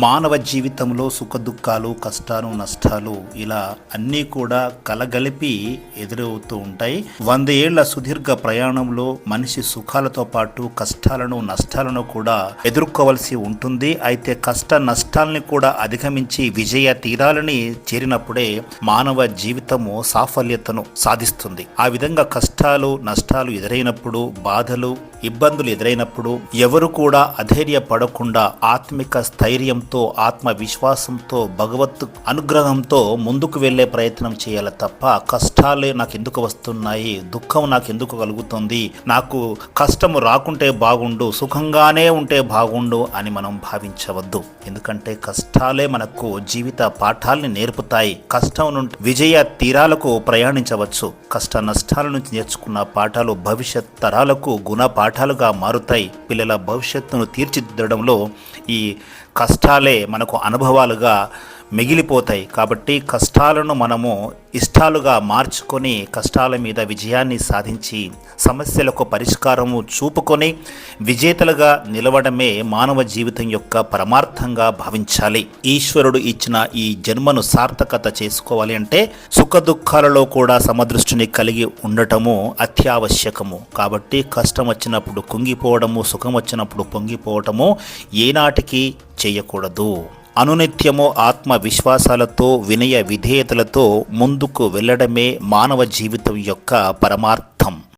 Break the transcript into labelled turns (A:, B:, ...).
A: మానవ జీవితంలో సుఖదుఖాలు కష్టాలు నష్టాలు ఇలా అన్నీ కూడా కలగలిపి ఎదురవుతూ ఉంటాయి. వంద ఏళ్ళ సుదీర్ఘ ప్రయాణంలో మనిషి సుఖాలతో పాటు కష్టాలను నష్టాలను కూడా ఎదుర్కోవలసి ఉంటుంది. అయితే కష్ట నష్టాలని కూడా అధిగమించి విజయ తీరాలని చేరినప్పుడే మానవ జీవితము సాఫల్యతను సాధిస్తుంది. ఆ విధంగా కష్టాలు నష్టాలు ఎదురైనప్పుడు బాధలు ఇబ్బందులు ఎదురైనప్పుడు ఎవరు కూడా అధైర్యపడకుండా ఆత్మిక స్థైర్యం ధైర్యంతో ఆత్మవిశ్వాసంతో భగవత్ అనుగ్రహంతో ముందుకు వెళ్ళే ప్రయత్నం చేయాలి తప్ప కష్టాలే నాకు ఎందుకు వస్తున్నాయి? దుఃఖం నాకు ఎందుకు కలుగుతుంది? నాకు కష్టము రాకుంటే బాగుండు సుఖంగానే ఉంటే బాగుండు అని మనం భావించవద్దు. ఎందుకంటే కష్టాలే మనకు జీవిత పాఠాల్ని నేర్పుతాయి. కష్టం నుండి విజయ తీరాలకు ప్రయాణించవచ్చు. కష్ట నష్టాల నుంచి నేర్చుకున్న పాఠాలు భవిష్యత్ తరాలకు గుణ పాఠాలుగా మారుతాయి. పిల్లల భవిష్యత్తును తీర్చిదిద్దడంలో ఈ కష్టాలే మనకు అనుభవాలుగా మిగిలిపోతాయి. కాబట్టి కష్టాలను మనము ఇష్టాలుగా మార్చుకొని కష్టాల మీద విజయాన్ని సాధించి సమస్యలకు పరిష్కారము చూపుకొని విజేతలుగా నిలవడమే మానవ జీవితం యొక్క పరమార్థంగా భావించాలి. ఈశ్వరుడు ఇచ్చిన ఈ జన్మను సార్థకత చేసుకోవాలి అంటే సుఖ దుఃఖాలలో కూడా సమదృష్టిని కలిగి ఉండటము అత్యావశ్యకము. కాబట్టి కష్టం వచ్చినప్పుడు కుంగిపోవడము సుఖం వచ్చినప్పుడు పొంగిపోవటము ఏనాటికి చేయకూడదు. అనునిత్యము ఆత్మ విశ్వాసాలతో వినయ విధేయతలతో ముందుకు వెళ్ళడమే మానవ జీవితం యొక్క పరమార్థం.